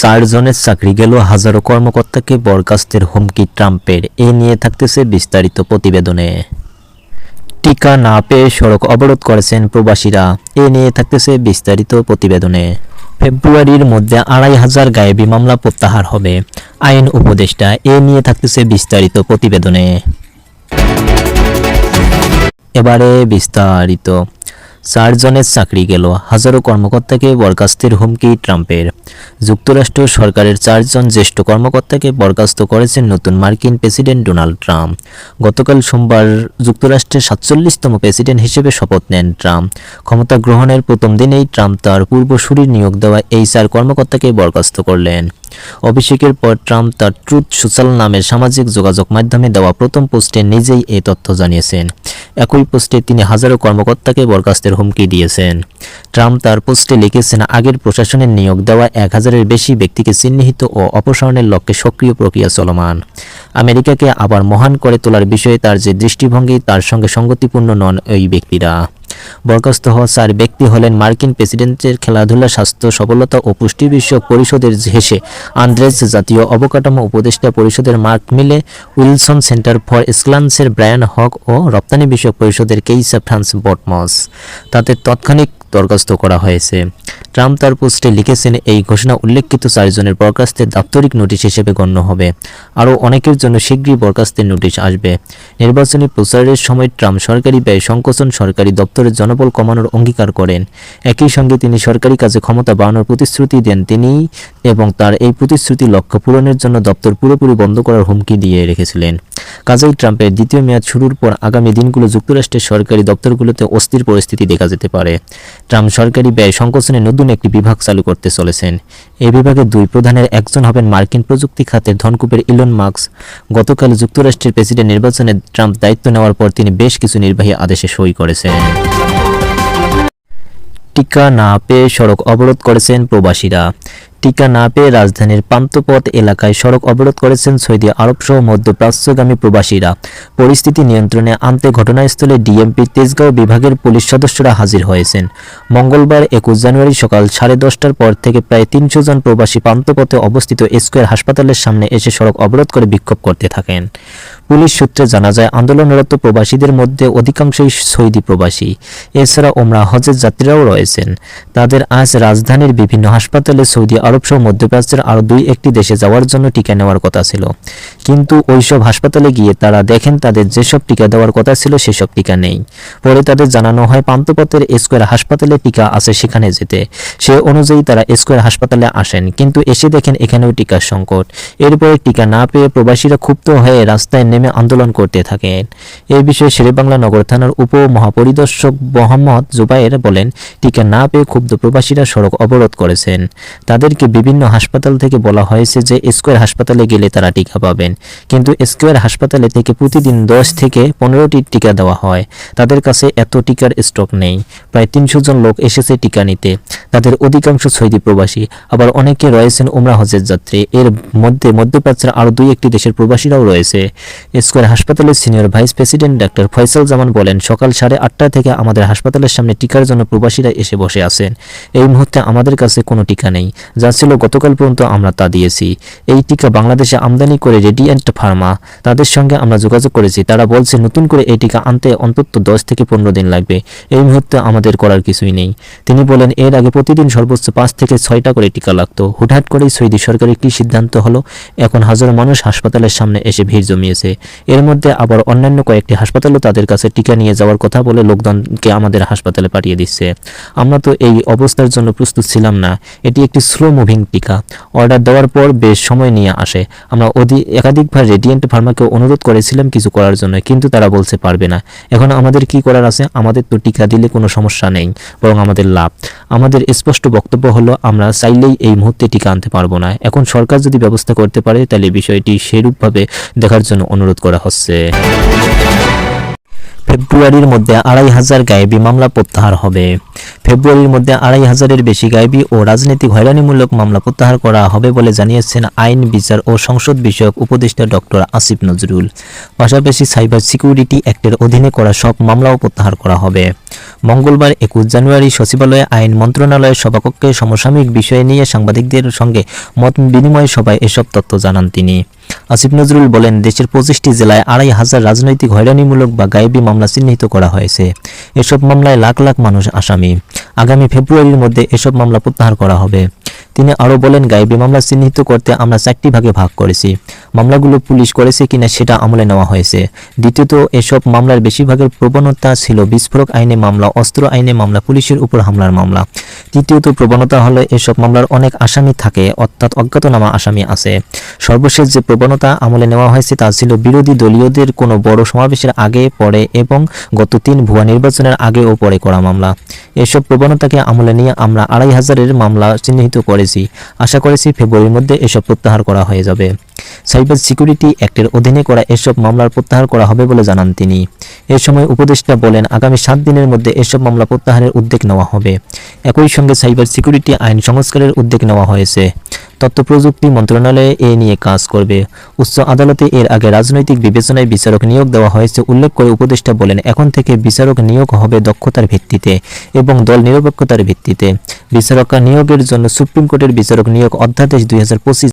চারজনের চাকরি গেল হাজারো কর্মকর্তাকে বরখাস্তের হুমকি ট্রাম্পের। এ নিয়ে থাকতেছে বিস্তারিত প্রতিবেদনে। টিকা না পেয়ে সড়ক অবরোধ করেছেন প্রবাসীরা। এ নিয়ে থাকতেছে বিস্তারিত প্রতিবেদনে। ফেব্রুয়ারির মধ্যে আড়াই হাজার গায়েবী মামলা প্রত্যাহার হবে। আইন উপদেষ্টা এ নিয়ে থাকতেছে বিস্তারিত প্রতিবেদনে। এবারে বিস্তারিত। চারজনের চাকরি গেল। হাজারো কর্মকর্তাকে বরখাস্তের হুমকি ট্রাম্পের। যুক্তরাষ্ট্র সরকারের চারজন জ্যেষ্ঠ কর্মকর্তাকে বরখাস্ত করেছেন নতুন মার্কিন প্রেসিডেন্ট ডোনাল্ড ট্রাম্প। গতকাল সোমবার যুক্তরাষ্ট্রের সাতচল্লিশতম প্রেসিডেন্ট হিসেবে শপথ নেন ট্রাম্প। ক্ষমতা গ্রহণের প্রথম দিনেই ট্রাম্প তার পূর্বসূরির নিয়োগ দেওয়া এই চার কর্মকর্তাকে বরখাস্ত করলেন। অভিষেকের পর ট্রাম্প তার ট্রুথ সোশ্যাল নামের সামাজিক যোগাযোগ মাধ্যমে দেওয়া প্রথম পোস্টে নিজেই এই তথ্য জানিয়েছেন। একই পোস্টে তিনি হাজারো কর্মকর্তাকে বরখাস্তের হুমকি দিয়েছেন। ট্রাম্প তার পোস্টে লিখেছেন, আগের প্রশাসনের নিয়োগ দেওয়া এক হাজারের বেশি ব্যক্তিকে চিহ্নিত ও অপসারণের লক্ষ্যে সক্রিয় প্রক্রিয়া চলমান। আমেরিকাকে আবার মহান করে তোলার বিষয়ে তার যে দৃষ্টিভঙ্গি, তার সঙ্গে সঙ্গতিপূর্ণ নন ওই ব্যক্তিরা। বরখাস্ত হওয়া চার ব্যক্তি হলেন মার্কিন প্রেসিডেন্টের খেলাধুলা, স্বাস্থ্য, সফলতা ও পুষ্টি বিষয়ক পরিষদের হেসে আন্দ্রেজ জাতীয় অবকাঠামো উপদেষ্টা পরিষদের মার্ক মিলে উইলসন সেন্টার ফর এক্সলান্সের ব্রায়ান হক ও রপ্তানি বিষয়ক পরিষদের কেইসা ফ্রান্স বটমস। তাদের তৎক্ষণিক বরখাস্ত করা হয়েছে। ট্রাম্প তার পোস্টে লিখেছেন, এই ঘোষণা উল্লেখিত চারজনের বরখাস্তের দাপ্তরিক নোটিশ হিসেবে গণ্য হবে। আরও অনেকের জন্য শীঘ্রই বরখাস্তের নোটিশ আসবে। নির্বাচনী প্রচারের সময় ট্রাম্প সরকারি ব্যয় সংকোচন সরকারি দপ্তরের জনবল কমানোর অঙ্গীকার করেন। একই সঙ্গে তিনি সরকারি কাজে ক্ষমতা বাড়ানোর প্রতিশ্রুতি দেন তিনি এবং তার এই প্রতিশ্রুতি লক্ষ্য পূরণের জন্য দপ্তর পুরোপুরি বন্ধ করার হুমকি দিয়ে রেখেছিলেন। কাজেই ট্রাম্পের দ্বিতীয় মেয়াদ শুরুর পর আগামী দিনগুলো যুক্তরাষ্ট্রের সরকারি দপ্তরগুলোতে অস্থির পরিস্থিতি দেখা যেতে পারে। ট্রাম্প সরকারি ব্যয় সংকোচনে নতুন একটি বিভাগ চালু করতে চলেছেন। এই বিভাগে দুই প্রধানের একজন হবেন মার্কিন প্রযুক্তি খাতের ধনকুপের ইলন মার্কস গতকাল যুক্তরাষ্ট্রের প্রেসিডেন্ট নির্বাচনে ট্রাম্প দায়িত্ব নেওয়ার পর তিনি বেশ কিছু নির্বাহী আদেশে সই করেছেন। টিকা না পেয়ে সড়ক অবরোধ করেছেন প্রবাসীরা। টিকা না পেয়ে রাজধানীর পান্তপথ এলাকায় সড়ক অবরোধ করেছেন সৌদি আরব সহ মধ্যপ্রাচ্যগামী প্রবাসীরা। পরিস্থিতি নিয়ন্ত্রণে আনতে ঘটনাস্থলে ডিএমপি তেজগাঁও বিভাগের পুলিশ সদস্যরা হাজির হয়েছেন। মঙ্গলবার একুশ জানুয়ারি সকাল সাড়ে দশটার পর থেকে প্রায় তিনশো জন প্রবাসী পান্তপথে অবস্থিত স্কোয়ার হাসপাতালের সামনে এসে সড়ক অবরোধ করে বিক্ষোভ করতে থাকেন। পুলিশ সূত্রে জানা যায়, আন্দোলনরত প্রবাসীদের মধ্যে অধিকাংশই সৌদি প্রবাসী। এছাড়া ওমরা হজের যাত্রীরাও রয়েছেন। তাদের আজ রাজধানীর বিভিন্ন হাসপাতালে সৌদি আরব সহ মধ্যপ্রাচ্যের আরও দুই একটি দেশে যাওয়ার জন্য টিকা নেওয়ার কথা ছিল। কিন্তু ওইসব হাসপাতালে গিয়ে তারা দেখেন, তাদের যেসব টিকা দেওয়ার কথা ছিল সেসব টিকা নেই। পরে তাদের জানানো হয় পান্তপথের স্কোয়ার হাসপাতালে টিকা আছে সেখানে যেতে। সে অনুযায়ী তারা স্কোয়ার হাসপাতালে আসেন, কিন্তু এসে দেখেন এখানেও টিকার সংকট। এরপরে টিকা না পেয়ে প্রবাসীরা ক্ষুব্ধ হয়ে রাস্তায় নেমে আন্দোলন করতে থাকেন। এই বিষয়ে শেরেবাংলা নগর থানার উপ মহাপরিদর্শক মোহাম্মদ জুবাইর বলেন, টিকা না পেয়ে ক্ষুব্ধ প্রবাসীরা সড়ক অবরোধ করেছেন। তাদেরকে বিভিন্ন হাসপাতাল থেকে বলা হয়েছে যে স্কোয়ার হাসপাতালে গেলে তারা টিকা পাবেন। কিন্তু স্কোয়ার হাসপাতালে থেকে প্রতিদিন দশ থেকে পনেরোটি টিকা দেওয়া হয়। তাদের কাছে এত টিকার স্টক নেই। প্রায় তিনশো জন লোক এসেছে টিকা নিতে। তাদের অধিকাংশ সৌদি প্রবাসী। আবার অনেকে রয়েছেন উমরা হজের যাত্রী। এর মধ্যে মধ্যপ্রাচ্যের আরও দুই একটি দেশের প্রবাসীরাও রয়েছে। স্কোয়ার হাসপাতালের senior vice president doctor Faisal Zaman বলেন, সকাল সাড়ে আটটা থেকে আমাদের হাসপাতালের সামনে টিকার জন্য প্রবাসীরা এসে বসে আছেন। এই মুহূর্তে আমাদের কাছে কোনো টিকা নেই, যা ছিল গতকাল পর্যন্ত আমরা তা দিয়েছি। এই টিকা বাংলাদেশে আমদানি করে রেডিয়েন্ট ফার্মা, তাদের সঙ্গে আমরা যোগাযোগ করেছি। তারা বলছে, নতুন করে এই টিকা আনতে অন্তত দশ থেকে পনেরো দিন লাগবে। এই মুহূর্তে আমাদের করার কিছুই নেই। তিনি বলেন, এর আগে প্রতিদিন সর্বোচ্চ পাঁচ থেকে ছয়টা করে টিকা লাগতো। হুটহাট করেই সৌদি সরকারের কি সিদ্ধান্ত হলো? এখন হাজারো মানুষ হাসপাতালের সামনে এসে ভিড় জমিয়েছে। এর মধ্যে আবার অন্যান্য কয়েকটি হাসপাতালও তাদের কাছে টিকা নিয়ে যাওয়ার কথা বলে লোকজনকে আমাদের হাসপাতালে পাঠিয়ে দিচ্ছে। আমরা তো এই অবস্থার জন্য প্রস্তুত ছিলাম না। এটি একটি স্লো মুভিং টিকা। অর্ডার দেওয়ার পর বেশ সময় নিয়ে আসে। আমরা অধি একাধিকবার রেডিয়েন্ট ফার্মাকে অনুরোধ করেছিলাম কিছু করার জন্য, কিন্তু তারা বলছে পারবে না। এখন আমাদের কি করার আছে? আমাদের তো টিকা দিলে কোনো সমস্যা নেই, বরং আমাদের লাভ। আমাদের স্পষ্ট বক্তব্য হলো, আমরা চাইলেই এই মুহূর্তে টিকা আনতে পারব না। এখন সরকার যদি ব্যবস্থা করতে পারে, তাহলে বিষয়টি সেরূপভাবে দেখার জন্য অনুরোধ করা হচ্ছে। ফেব্রুয়ারির মধ্যে আড়াই হাজার গায়েবী মামলা প্রত্যাহার হবে। ফেব্রুয়ারির মধ্যে আড়াই হাজারের বেশি গায়েবী ও রাজনৈতিক হয়রানিমূলক মামলা প্রত্যাহার করা হবে বলে জানিয়েছেন আইন, বিচার ও সংসদ বিষয়ক উপদেষ্টা ডক্টর আসিফ নজরুল। পাশাপাশি সাইবার সিকিউরিটি অ্যাক্টের অধীনে করা সব মামলাও প্রত্যাহার করা হবে। মঙ্গলবার একুশ জানুয়ারি সচিবালয়ে আইন মন্ত্রণালয়ের সভাকক্ষে সমসাময়িক বিষয় নিয়ে সাংবাদিকদের সঙ্গে মত বিনিময় সভায় এসব তথ্য জানান তিনি। আসিফ নজরুল বলেন, দেশের পঁচিশটি জেলায় আড়াই হাজার রাজনৈতিক হয়রানিমূলক বা গায়েবী মামলা চিহ্নিত করা হয়েছে। এসব মামলায় লাখ লাখ মানুষ আসামি। আগামী ফেব্রুয়ারির মধ্যে এসব মামলা প্রত্যাহার করা হবে। তিনি আরও বলেন, গায়েবী মামলা চিহ্নিত করতে আমরা চারটি ভাগে ভাগ করেছি। মামলাগুলো পুলিশ করেছে কিনা সেটা আমলে নেওয়া হয়েছে। দ্বিতীয়ত, এসব মামলার বেশিরভাগের প্রবণতা ছিল বিস্ফোরক আইনে মামলা, অস্ত্র আইনে মামলা, পুলিশের উপর হামলার মামলা। তৃতীয়ত, প্রবণতা হলো এসব মামলার অনেক আসামি থাকে, অর্থাৎ অজ্ঞাতনামা আসামি আছে। সর্বশেষ যে প্রবণতা আমলে নেওয়া হয়েছে তা ছিল বিরোধী দলীয়দের কোনো বড় সমাবেশের আগে, পরে এবং গত তিন ভুয়া নির্বাচনের আগে ও পরে করা মামলা। এসব প্রবণতাকে আমলে নিয়ে আমরা আড়াই হাজারের মামলা চিহ্নিত করেছি। আশা করেছি ফেব্রুয়ারির মধ্যে এসব প্রত্যাহার করা হয়ে যাবে। সাইবার সিকিউরিটি অ্যাক্টের অধীনে করা এসব মামলার প্রত্যাহার করা হবে বলে জানান তিনি। এ সময় উপদেষ্টা বলেন, আগামী সাত দিনের মধ্যে এসব মামলা প্রত্যাহারের উদ্যোগ নেওয়া হবে। একই সঙ্গে সাইবার সিকিউরিটি আইন সংস্কারের উদ্যোগ নেওয়া হয়েছে। তথ্য প্রযুক্তি মন্ত্রণালয়ে এ নিয়ে কাজ করবে। উচ্চ আদালতে এর আগে রাজনৈতিক বিবেচনায় বিচারক নিয়োগ দেওয়া হয়েছে উল্লেখ করে উপদেষ্টা বলেন, এখন থেকে বিচারক নিয়োগ হবে দক্ষতার ভিত্তিতে এবং দল নিরপেক্ষতার ভিত্তিতে। বিচারক নিয়োগের জন্য সুপ্রিম কোর্টের বিচারক নিয়োগ অধ্যাদেশ দুই হাজার পঁচিশ